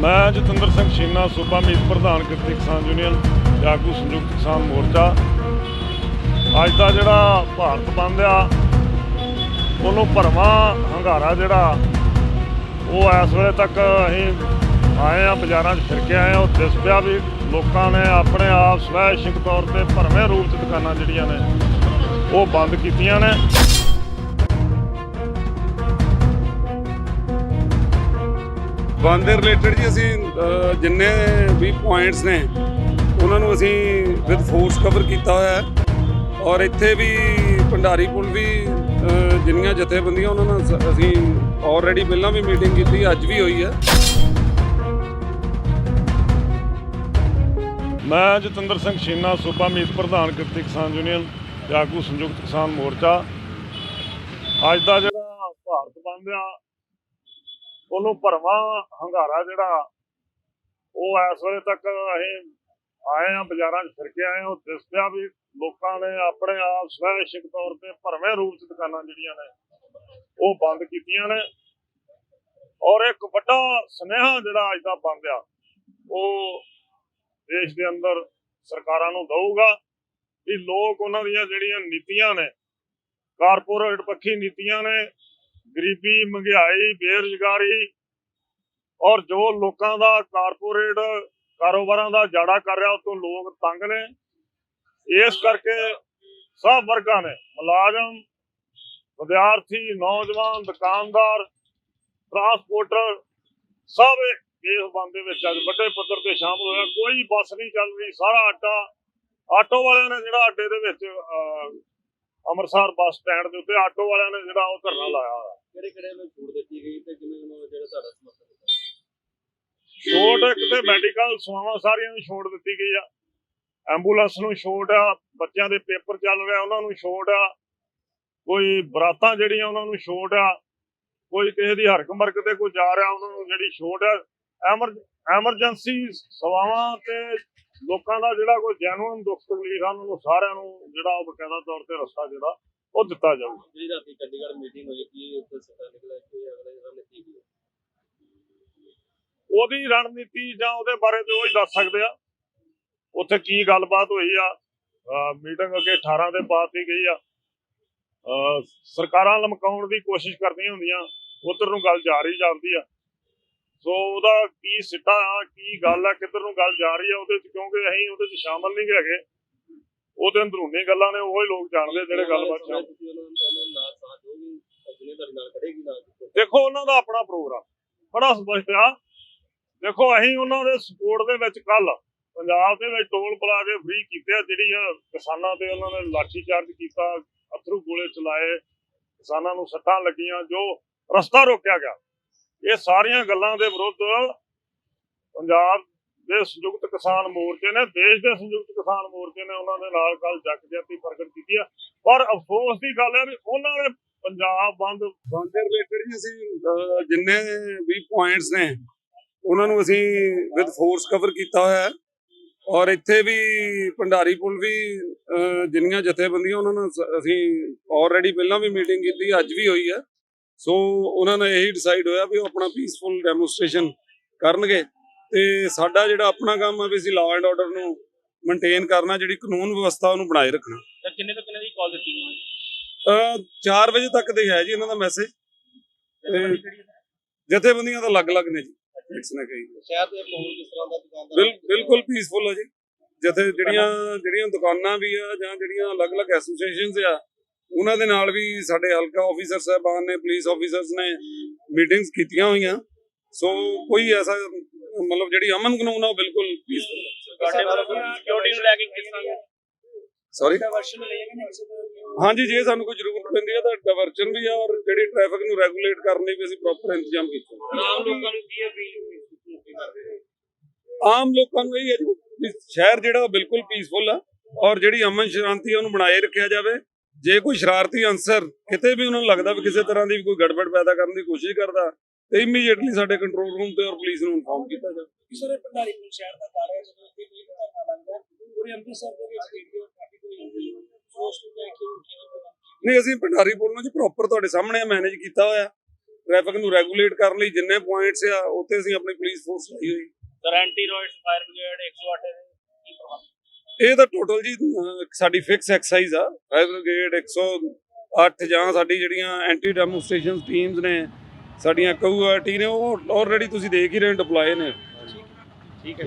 ਮੈਂ ਜਤਿੰਦਰ ਸਿੰਘ ਸ਼ੀਨਾ ਸੂਬਾ ਮੀਤ ਪ੍ਰਧਾਨ ਕਿਰਤੀ ਕਿਸਾਨ ਯੂਨੀਅਨ, ਜਾਗੂ ਸੰਯੁਕਤ ਕਿਸਾਨ ਮੋਰਚਾ। ਅੱਜ ਦਾ ਜਿਹੜਾ ਭਾਰਤ ਬੰਦ ਆ, ਉਹਨੂੰ ਭਰਵਾਂ ਹੰਗਾਰਾ ਜਿਹੜਾ, ਉਹ ਇਸ ਵੇਲੇ ਤੱਕ ਅਸੀਂ ਆਏ ਆ, ਬਾਜ਼ਾਰਾਂ 'ਚ ਫਿਰ ਕੇ ਆਏ ਆ ਉਹ ਦਿਸ ਪਿਆ ਵੀ ਲੋਕਾਂ ਨੇ ਆਪਣੇ ਆਪ ਸਵੈਸ਼ਿਕ ਤੌਰ ਤੇ ਭਰਵੇਂ ਰੂਪ 'ਚ ਦੁਕਾਨਾਂ ਜਿਹੜੀਆਂ ਨੇ, ਉਹ ਬੰਦ ਕੀਤੀਆਂ ਨੇ। ਬੰਦ ਦੇ ਰਿਲੇਟਡ ਜੀ ਅਸੀਂ ਜਿੰਨੇ ਵੀ ਪੁਆਇੰਟਸ ਨੇ, ਉਹਨਾਂ ਨੂੰ ਅਸੀਂ ਵਿਦ ਫੋਰਸ ਕਵਰ ਕੀਤਾ ਹੋਇਆ ਹੈ। ਔਰ ਇੱਥੇ ਵੀ ਭੰਡਾਰੀ ਪੁਲ ਵੀ ਜਿੰਨੀਆਂ ਜਥੇਬੰਦੀਆਂ ਉਹਨਾਂ ਨਾਲ ਅਸੀਂ ਆਲਰੇਡੀ ਪਹਿਲਾਂ ਵੀ ਮੀਟਿੰਗ ਕੀਤੀ, ਅੱਜ ਵੀ ਹੋਈ ਹੈ। ਮੈਂ ਜਤਿੰਦਰ ਸਿੰਘ ਛੀਨਾ, ਸੂਬਾ ਮੀਤ ਪ੍ਰਧਾਨ ਕਿਰਤੀ ਕਿਸਾਨ ਯੂਨੀਅਨ, ਜਾਗੂ ਸੰਯੁਕਤ ਕਿਸਾਨ ਮੋਰਚਾ। ਅੱਜ ਦਾ ਜਿਹੜਾ ਭਾਰਤ ਬੰਦ ਆ ਉਹਨੂੰ ਭਰਵਾਂ ਹੰਗਾਰਾ ਜਿਹੜਾ, ਉਹ ਇਸ ਵੇਲੇ ਤੱਕ ਅਸੀਂ ਆਏ ਆ ਬਾਜ਼ਾਰਾਂ 'ਚ ਫਿਰ ਕੇ ਆਏ ਆ ਦਿਸ ਪਿਆ ਵੀ ਲੋਕਾਂ ਨੇ ਆਪਣੇ ਆਪ ਸਵੈਸ਼ਿਕ ਤੌਰ ਤੇ ਭਰਵੇਂ ਰੂਪ 'ਚ ਦੁਕਾਨਾਂ ਜਿਹੜੀਆਂ ਨੇ, ਉਹ ਬੰਦ ਕੀਤੀਆਂ ਨੇ। ਔਰ ਇੱਕ ਵੱਡਾ ਸੁਨੇਹਾ ਜਿਹੜਾ ਅੱਜ ਦਾ ਬੰਦ ਆ ਉਹ ਦੇਸ਼ ਦੇ ਅੰਦਰ ਸਰਕਾਰਾਂ ਨੂੰ ਦਊਗਾ ਵੀ ਲੋਕ ਉਹਨਾਂ ਦੀਆਂ ਜਿਹੜੀਆਂ ਨੀਤੀਆਂ ਨੇ, ਕਾਰਪੋਰੇਟ ਪੱਖੀ ਨੀਤੀਆਂ ਨੇ ਗਰੀਬੀ ਮਹਿੰਗਾਈ, ਬੇਰੁਜ਼ਗਾਰੀ ਔਰ ਜੋ ਲੋਕਾਂ ਦਾ ਕਾਰਪੋਰੇਟ ਕਾਰੋਬਾਰਾਂ ਦਾ ਜਾੜਾ ਕਰ ਰਿਹਾ ਉਹ ਤੋਂ ਲੋਕ ਤੰਗ ਨੇ। ਇਸ ਕਰਕੇ ਸਭ ਵਰਗਾਂ ਨੇ, ਮੁਲਾਜ਼ਮ, ਵਿਦਿਆਰਥੀ, ਨੌਜਵਾਨ, ਦੁਕਾਨਦਾਰ ਟਰਾਂਸਪੋਰਟਰ ਸਭ ਇਸ ਬੰਦ ਦੇ ਵਿੱਚ ਅੱਜ ਵੱਡੇ ਪੱਧਰ ਤੇ ਸ਼ਾਮਲ ਹੋਇਆ। ਕੋਈ ਬੱਸ ਨਹੀਂ ਚੱਲ ਰਹੀ, ਸਾਰਾ ਆਟਾ, ਆਟੋ ਵਾਲਿਆਂ ਨੇ ਜਿਹੜਾ ਅੱਡੇ ਦੇ ਵਿੱਚ ਅੰਮ੍ਰਿਤਸਰ ਬੱਸ ਸਟੈਂਡ ਦੇ ਉੱਤੇ ਆਟੋ ਵਾਲਿਆਂ ਨੇ ਜਿਹੜਾ ਉਹ ਧਰਨਾ ਲਾਇਆ ਹੋਇਆ। ਕਿਹੜੇ ਕਿਹੜੇ ਨੂੰ ਛੂਟ ਦਿੱਤੀ ਗਈ ਤੇ ਕਿਵੇਂ ਉਹਨਾਂ ਜਿਹੜਾ ਤੁਹਾਡਾ ਸਮਰਥਨ ਕੀਤਾ ਛੋਟ ਇੱਕ ਤੇ ਮੈਡੀਕਲ ਸੇਵਾਵਾਂ ਸਾਰੀਆਂ ਨੂੰ ਛੋਟ ਦਿੱਤੀ ਗਈ ਆ। ਐਂਬੂਲੈਂਸ ਨੂੰ ਛੋਟ ਆ ਬੱਚਿਆਂ ਦੇ ਪੇਪਰ ਚੱਲ ਰਿਹਾ ਉਹਨਾਂ ਨੂੰ ਛੋਟ ਆ। ਕੋਈ ਬਰਾਤਾਂ ਜਿਹੜੀਆਂ ਉਹਨਾਂ ਨੂੰ ਛੋਟ ਆ ਕੋਈ ਕਿਸੇ ਦੀ ਹਰਕ ਮਰਕ ਤੇ ਕੋਈ ਜਾ ਰਿਹਾ ਉਹਨਾਂ ਨੂੰ ਜਿਹੜੀ ਛੋਟ ਆ ਐਮਰ ਐਮਰਜੈਂਸੀ ਸੇਵਾਵਾਂ ਤੇ ਲੋਕਾਂ ਦਾ ਜਿਹੜਾ ਕੋਈ ਜੈਨੂਇਨ ਦੁੱਖ ਤਕਲੀਫ ਆ ਉਹਨਾਂ ਨੂੰ ਸਾਰਿਆਂ ਨੂੰ ਜਿਹੜਾ ਉਹ ਬਕਾਇਦਾ ਤੌਰ ਤੇ ਰਸਤਾ ਜਿਹੜਾ ਉਹ ਦਿੱਤਾ ਜਾਊਗਾ ਜਿਹੜੀ ਰਾਤੀ ਚੰਡੀਗੜ੍ਹ ਮੀਟਿੰਗ ਹੋਈ ਕੀ ਉੱਥੇ ਸੱਤਾ ਨਿਕਲਿਆ ਕਿ ਅਗਲੇ ਜਿਹੜਾ ਨੀਤੀ ਕੀ ਹੈ? ਉਹਦੀ ਰਣਨੀਤੀ ਜਾਂ ਉਹਦੇ ਬਾਰੇ ਤੇ ਉਹ ਹੀ ਦੱਸ ਸਕਦੇ ਆ। ਉੱਥੇ ਕੀ ਗੱਲਬਾਤ ਹੋਈ ਆ ਮੀਟਿੰਗ ਅੱਗੇ 18 ਦੇ ਬਾਅਦ ਹੀ ਗਈ ਆ। ਸਰਕਾਰਾਂ ਲਮਕਾਉਣ ਦੀ ਕੋਸ਼ਿਸ਼ ਕਰਦੀਆਂ ਹੁੰਦੀਆਂ ਉਧਰ ਨੂੰ ਗੱਲ ਜਾ ਰਹੀ ਜਾਂਦੀ ਆ। ਸੋ ਉਹਦਾ ਕੀ ਸਿੱਟਾ ਕੀ ਗੱਲ ਆ ਕਿੱਧਰ ਨੂੰ ਗੱਲ ਜਾ ਰਹੀ ਆ ਉਹਦੇ ਚ? ਕਿਉਂਕਿ ਅਸੀਂ ਉਹਦੇ ਚ ਸ਼ਾਮਲ ਨਹੀਂ ਹੈਗੇ। ਉਹਦੇ ਅੰਦਰੂਨੀ ਗੱਲਾਂ ਨੇ ਉਹ ਹੀ ਲੋਕ ਜਾਣਦੇ ਜਿਹੜੇ ਗੱਲਬਾਤ ਚ। ਦੇਖੋ ਉਹਨਾਂ ਦਾ ਆਪਣਾ ਪ੍ਰੋਗਰਾਮ। ਬੜਾ ਸਪਸ਼ਟ ਆ। ਦੇਖੋ ਅਸੀਂ ਉਹਨਾਂ ਦੇ ਸਪੋਰਟ ਦੇ ਵਿੱਚ ਕੱਲ ਪੰਜਾਬ ਦੇ ਵਿੱਚ ਟੋਲ ਪਲਾਜ਼ੇ ਫ੍ਰੀ ਕੀਤੇ ਜਿਹੜੀ ਕਿਸਾਨਾਂ ਤੇ ਉਹਨਾਂ ਨੇ ਲਾਠੀ ਚਾਰਜ ਕੀਤਾ ਅਥਰੂ ਗੋਲੇ ਚਲਾਏ ਕਿਸਾਨਾਂ ਨੂੰ ਸੱਟਾਂ ਲੱਗੀਆਂ ਜੋ ਰਸਤਾ ਰੋਕਿਆ ਗਿਆ। ਇਹ ਸਾਰੀਆਂ ਗੱਲਾਂ ਦੇ ਵਿਰੁੱਧ ਪੰਜਾਬ ਦੇ ਸੰਯੁਕਤ ਕਿਸਾਨ ਮੋਰਚੇ ਨੇ, ਦੇਸ਼ ਦੇ ਸੰਯੁਕਤ ਕਿਸਾਨ ਮੋਰਚੇ ਨੇ ਉਹਨਾਂ ਦੇ ਨਾਲ ਕੱਲ ਜੱਗ ਜੱਤੀ ਪ੍ਰਗਟ ਕੀਤੀ ਆ। ਪਰ ਅਫਸੋਸ ਦੀ ਗੱਲ ਹੈ ਵੀ ਉਹਨਾਂ ਨੇ ਪੰਜਾਬ ਬੰਦ ਬੰਦ ਦੇ ਰਿਲੇਟਡ ਅਸੀਂ ਜਿੰਨੇ ਵੀ ਪੁਆਇੰਟਸ ਨੇ, ਉਹਨਾਂ ਨੂੰ ਅਸੀਂ ਵਿਦ ਫੋਰਸ ਕਵਰ ਕੀਤਾ ਹੋਇਆ ਹੈ। ਔਰ ਇੱਥੇ ਵੀ ਭੰਡਾਰੀ ਪੁਲ ਵੀ ਜਿੰਨੀਆਂ ਜਥੇਬੰਦੀਆਂ ਉਹਨਾਂ ਨਾਲ ਅਸੀਂ ਆਲਰੇਡੀ ਪਹਿਲਾਂ ਵੀ ਮੀਟਿੰਗ ਕੀਤੀ, ਅੱਜ ਵੀ ਹੋਈ ਹੈ। ਸੋ ਉਹਨਾਂ ਨੇ ਇਹੀ ਡਿਸਾਈਡ ਹੋਇਆ ਵੀ ਉਹ ਆਪਣਾ ਪੀਸਫੁਲ ਡੈਮੋਨਸਟ੍ਰੇਸ਼ਨ ਕਰਨਗੇ ਤੇ ਸਾਡਾ ਜਿਹੜਾ ਆਪਣਾ ਕੰਮ ਹੈ ਵੀ ਅਸੀਂ ਲਾਅ ਐਂਡ ਆਰਡਰ ਨੂੰ ਮੇਨਟੇਨ ਕਰਨਾ ਜਿਹੜੀ ਕਾਨੂੰਨ ਵਿਵਸਥਾ ਉਹਨੂੰ ਬਣਾਏ ਰੱਖਣਾ। ਤਾਂ ਕਿੰਨੇ ਤੋਂ ਕਿੰਨੇ ਦੀ ਕਾਲ ਦਿੱਤੀ ਗਈ ਅਹ 4 ਵਜੇ ਤੱਕ ਦੇ ਹੈ ਜੀ ਇਹਨਾਂ ਦਾ ਮੈਸੇਜ ਜਥੇਬੰਦੀਆਂ ਤਾਂ ਅਲੱਗ-ਅਲੱਗ ਨੇ ਜੀ ਨੇ ਕਹੀ। ਸ਼ਹਿਰ ਦੇ ਮਾਹੌਲ ਕਿਸ ਤਰ੍ਹਾਂ ਦਾ ਦੁਕਾਨਦਾਰ ਬਿਲਕੁਲ ਪੀਸਫੁਲ ਹੈ ਜੀ। ਜਥੇ ਜਿਹੜੀਆਂ ਜਿਹੜੀਆਂ ਦੁਕਾਨਾਂ ਵੀ ਆ ਜਾਂ ਜਿਹੜੀਆਂ ਅਲੱਗ-ਅਲੱਗ ਐਸੋਸੀਏਸ਼ਨਸ ਆ ਉਹਨਾਂ ਦੇ ਨਾਲ ਵੀ ਸਾਡੇ ਹਲਕਾ ਆਫੀਸਰ ਸਾਹਿਬਾਨ ਨੇ ਪੁਲਿਸ ਆਫੀਸਰਸ ਨੇ ਮੀਟਿੰਗਸ ਕੀਤੀਆਂ ਹੋਈਆਂ। ਸੋ ਕੋਈ ਐਸਾ ਮਤਲਬ ਜਿਹੜੀ ਅਮਨ ਕਾਨੂੰਨ ਆ ਉਹ ਬਿਲਕੁਲ ਪੀਸਫੁਲ ਤੁਹਾਡੇ ਵੱਲੋਂ ਸਿਕਿਉਰਿਟੀ ਨੂੰ ਲੈ ਕੇ ਕਿਸ ਤਰ੍ਹਾਂ ਸੌਰੀ ਡਾਇਵਰਸ਼ਨ ਲਈ ਹਾਂਜੀ ਜੇ ਸਾਨੂੰ ਕੋਈ ਜ਼ਰੂਰਤ ਪੈਂਦੀ ਹੈ ਤਾਂ ਡਿਵਰਜਨ ਵੀ ਆ ਔਰ ਜਿਹੜੀ ਟ੍ਰੈਫਿਕ ਨੂੰ ਰੈਗੂਲੇਟ ਕਰਨ ਲਈ ਵੀ ਅਸੀਂ ਪ੍ਰੋਪਰ ਇੰਤਜ਼ਾਮ ਕੀਤੇ ਆਮ ਲੋਕਾਂ ਨੂੰ ਕੀ ਅਪੀਲ। ਆਮ ਲੋਕਾਂ ਨੂੰ ਇਹ ਹੈ ਜੀ ਸ਼ਹਿਰ ਜਿਹੜਾ ਬਿਲਕੁਲ ਪੀਸਫੁਲ ਆ ਔਰ ਜਿਹੜੀ ਅਮਨ ਸ਼ਾਂਤੀ ਆ ਉਹਨੂੰ ਬਣਾਏ ਰੱਖਿਆ ਜਾਵੇ। ਜੇ ਕੋਈ ਸ਼ਰਾਰਤੀ ਅਨਸਰ ਕਿਤੇ ਵੀ ਉਹਨਾਂ ਨੂੰ ਲੱਗਦਾ ਵੀ ਕਿਸੇ ਤਰ੍ਹਾਂ ਦੀ ਵੀ ਕੋਈ ਗੜਬੜ ਪੈਦਾ ਕਰਨ ਦੀ ਕੋਸ਼ਿਸ਼ ਕਰਦਾ ਤੇ ਇਮੀਡੀਏਟਲੀ ਸਾਡੇ ਕੰਟਰੋਲ ਰੂਮ ਤੇ ਔਰ ਪੁਲਿਸ ਨੂੰ ਇਨਫੋਰਮ ਕੀਤਾ ਜਾਵੇ। ਸਰ ਇਹ ਭੰਡਾਰੀ ਪੁਲ ਸ਼ਹਿਰ ਦਾ ਕਾਰ ਹੈ ਜਦੋਂ ਇੱਥੇ ਕੋਈ ਧਰਨਾ ਲੱਗਦਾ ਪੂਰੇ ਅੰਮ੍ਰਿਤਸਰ ਦੇ ਵਿੱਚ ਰੇਡੀਓ ਟ੍ਰੈਫਿਕ ਹੋਈ ਜਾਂਦੀ ਹੈ। ਸੋਚ ਨੂੰ ਲੈ ਕੇ ਪਤਾ ਨਹੀਂ ਅਸੀਂ ਭੰਡਾਰੀ ਪੁਲ ਨੂੰ ਜੀ ਪ੍ਰੋਪਰ ਤੁਹਾਡੇ ਸਾਹਮਣੇ ਮੈਨੇਜ ਕੀਤਾ ਹੋਇਆ। ਟ੍ਰੈਫਿਕ ਨੂੰ ਰੈਗੂਲੇਟ ਕਰਨ ਲਈ ਜਿੰਨੇ ਪੁਆਇੰਟਸ ਆ ਉੱਥੇ ਅਸੀਂ ਆਪਣੀ ਪੁਲਿਸ ਫੋਰਸ ਲਾਈ ਹੋਈ। Sir anti riots fire brigade 108 ਦੇ ਕੀ ਪ੍ਰਬੰਧ? ਇਹ ਤਾਂ ਟੋਟਲ ਜੀ ਸਾਡੀ ਫਿਕਸ ਐਕਸਰਸਾਈਜ਼ ਆ। ਫਾਇਰ ਬ੍ਰਿਗੇਡ 108 ਜਾਂ ਸਾਡੀ ਜਿਹੜੀਆਂ ਐਂਟੀ ਡੈਮੋਸਟ੍ਰੇਸ਼ਨ ਟੀਮਸ ਨੇ, ਸਾਡੀਆਂ ਕਊਆਰਟੀ ਨੇ, ਉਹ ਆਲਰੇਡੀ ਤੁਸੀਂ ਦੇਖ ਹੀ ਰਹੇ ਡਿਪਲੋਏ ਨੇ। ਠੀਕ ਹੈ।